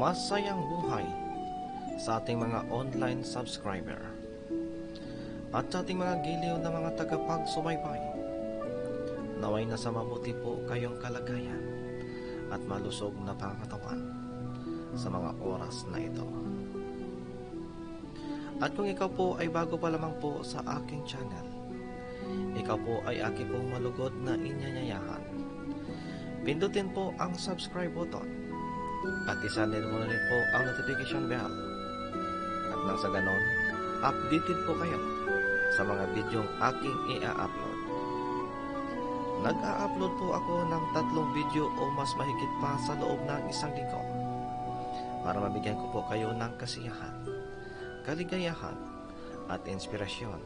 masayang buhay sa ating mga online subscriber at sa ating mga giliw na mga tagapagsubaybay. Naway na sa mabuti po kayong kalagayan at malusog na pangatawan sa mga oras na ito. At kung ikaw po ay bago pa lamang po sa aking channel, ikaw po ay aking pong malugod na inyanyayahan. Pindutin po ang subscribe button at isalin mo na rin po ang notification bell. At nang sa ganon, updated po kayo sa mga bidyong aking i-upload. Nag-a-upload po ako ng tatlong video o mas mahigit pa sa loob ng isang linggo para mabigyan ko po kayo ng kasiyahan, kaligayahan at inspirasyon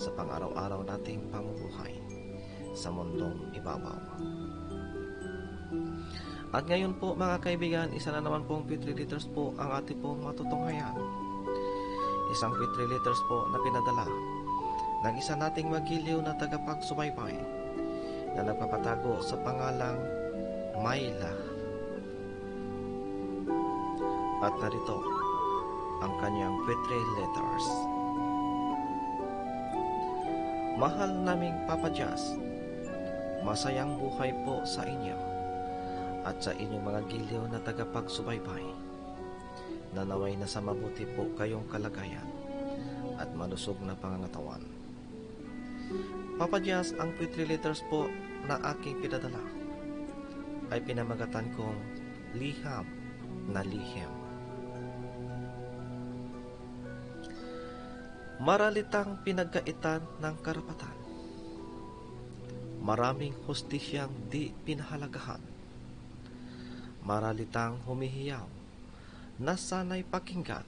sa pang-araw-araw nating pamumuhay sa mundong ibabaw. At ngayon po mga kaibigan, isa na naman pong Petri Liters po ang ating pong matutunghayan. Isang Petri Liters po na pinadala ng isa nating magiliw na tagapagsubaybay na nagpapatago sa pangalang Mayla. At narito ang kanyang Petri Letters. Mahal naming Papa Jazz, masayang buhay po sa inyo at sa inyong mga giliw na tagapagsubaybay. Nanaway na sa mabuti po kayong kalagayan at malusog na pangangatawan. Papa Jazz, ang Petri Letters po na aking pinadala ay pinamagatan kong liham na lihim. Maralitang pinagkaitan ng karapatan. Maraming hustisyang di pinahalagahan. Maralitang humihiyaw na sanay pakinggan.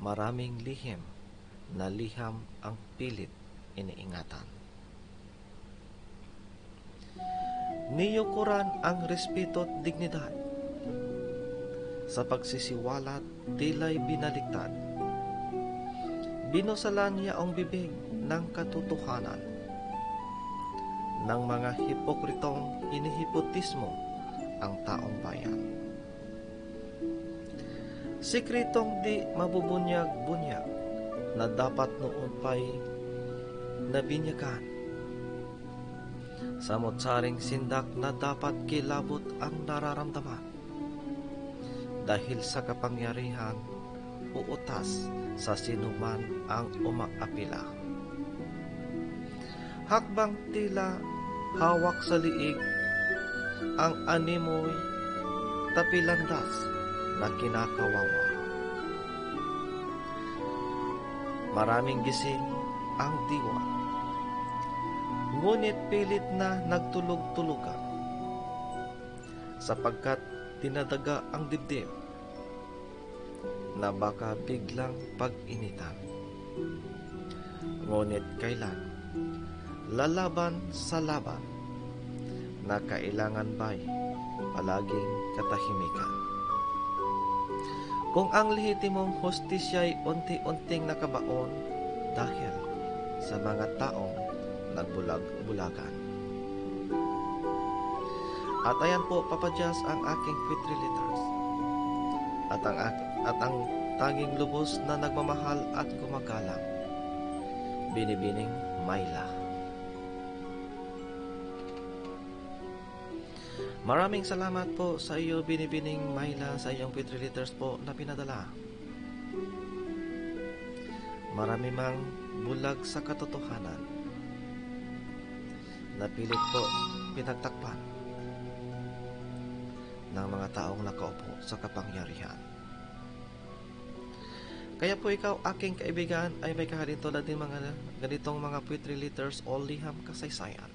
Maraming lihim na liham ang pilit iniingatan. Niyukuran ang respeto at dignidad. Sa pagsisiwalat, tila'y binaliktad Binusalan niya ang bibig ng katotohanan ng mga hipokritong hinihipotismo ang taong bayan. Sikretong di mabubunyag-bunyag na dapat noon pa'y nabinyagan. Samot-saring sindak na dapat kilabot ang nararamdaman dahil sa kapangyarihan uutas sa sinuman ang umaapila. Hakbang tila hawak sa liig ang animoy tapilandas na kinakawawa. Maraming gising ang diwa, ngunit pilit na nagtulog-tulugan sapagkat tinadaga ang dibdib na baka biglang pag-initan. Ngunit kailan, lalaban sa laban, na kailangan ba'y palaging katahimikan. Kung ang lehitimong hostisya'y unti-unting nakabaon dahil sa mga taong nagbulag-bulagan. At ayan po, papadyas ang aking Fitri Letters. At ang, at ang tanging lubos na nagmamahal at gumagalang. Binibining Mayla. Maraming salamat po sa iyo, Binibining Mayla, sa iyong Petri Letters po na pinadala. Marami mang bulag sa katotohanan. Napilit po pinagtakpan ng mga taong nakaupo sa kapangyarihan. Kaya po ikaw, aking kaibigan, ay may kahalin tulad din mga ganitong mga poetry letters o liham kasaysayan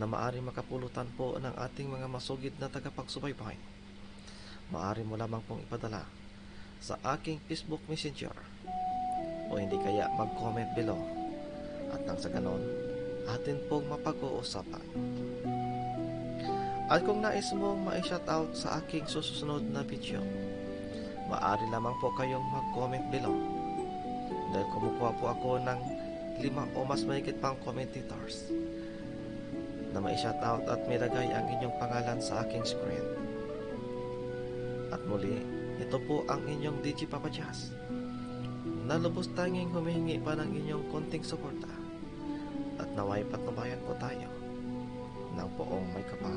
na maari makapulutan po ng ating mga masugid na tagapagsubaybay. Maari mo lamang pong ipadala sa aking Facebook Messenger o hindi kaya mag-comment below at nang sa ganon, atin pong mapag-uusapan. At kung nais mong ma-shoutout sa aking susunod na video, maaari lamang po kayong mag-comment below. Dahil kumukuha po ako ng lima o mas mahigit pang commentators na ma-shoutout at milagay ang inyong pangalan sa aking screen. At muli, ito po ang inyong DJ Papa Jazz. Nalubos tanging humihingi pa ng inyong konting suporta at naway patnubayan po tayo ng poong may kapal.